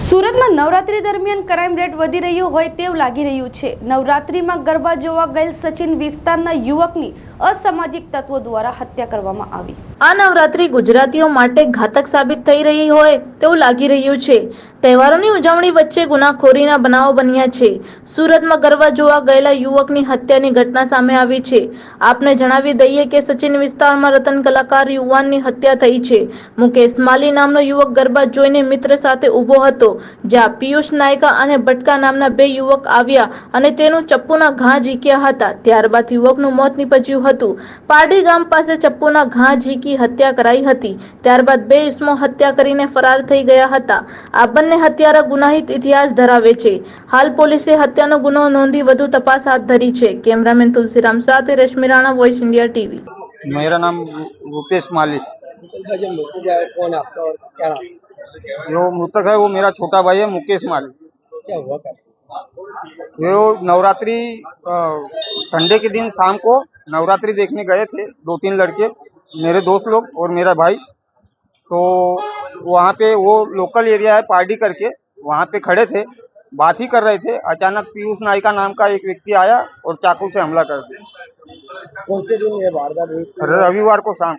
સુરતમાં નવરાત્રી દરમિયાન crime rate વધી રહ્યો હોય તેવું લાગી રહ્યું છે નવરાત્રીમાં ગરબા જોવા ગયેલ સચિન વિસ્તારના યુવકની અસામાજિક તત્વો દ્વારા હત્યા કરવામાં આવી આ નવરાત્રી ગુજરાતીઓ માટે ઘાતક સાબિત થઈ રહી હોય તેવું લાગી રહ્યું છે તહેવારોની ઉજવણી વચ્ચે ગુનાખોરીના બનાવો બન્યા છે સુરતમાં ગરબા જોવા ગયેલા યુવકની હત્યાની ઘટના સામે આવી છે આપને જણાવી દઈએ કે સચિન વિસ્તારમાં રતન કલાકાર યુવાનની હત્યા થઈ છે મુકેશ માલી નામનો યુવક ગરબા જોઈને મિત્ર સાથે ઊભો હતો જ્યાં પિયુષ નાયકા અને ભટકા નામના બે યુવક આવ્યા અને તેનું ચપ્પુના ઘા ઝીક્યા હતા ત્યારબાદ યુવકનું મોત નીપજ્યું હતું પારડી ગામ પાસે ચપ્પુના ઘા ઝીકી हत्या कराई હતી ત્યાર બાદ બે ઈસમો હત્યા કરીને ફરાર થઈ ગયા હતા આપણને હત્યારા ગુનાહિત ઇતિહાસ ધરાવે છે હાલ પોલીસ એ હત્યાનો ગુનો નોંધી વધુ તપાસ હાથ ધરી છે cameraman Tulsiram Shah Rashmi Rana voice India TV મેરા નામ ગુપેશ માલિક એ કોણ આપકા કેરા એઓ મૃતક આઓ મેરા છોટા ભાઈ હે મુકેશ માલિક કેવા હુઆ કે એઓ નવરાત્રી સंडे કે દિન સામ કો નવરાત્રી દેખને ગયે થે દો તીન લડકે मेरे दोस्त लोग और मेरा भाई तो वहाँ पे वो लोकल एरिया है पार्टी करके वहाँ पे खड़े थे बात ही कर रहे थे अचानक पीयूष नायिका नाम का एक व्यक्ति आया और चाकू से हमला कर दिया कौन से दिन ये वारदात रविवार को शाम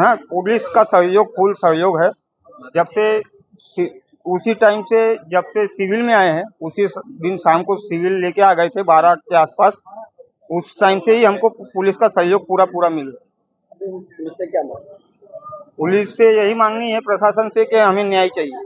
हाँ पुलिस का सहयोग फुल सहयोग है जब से उसी टाइम से जब से सिविल में आए हैं उसी दिन शाम को सिविल लेके आ गए थे बारह के आसपास उस टाइम से ही हमको पुलिस का सहयोग पूरा पूरा मिल पुलिस से क्या पुलिस से यही मांगनी है प्रशासन से कि हमें न्याय चाहिए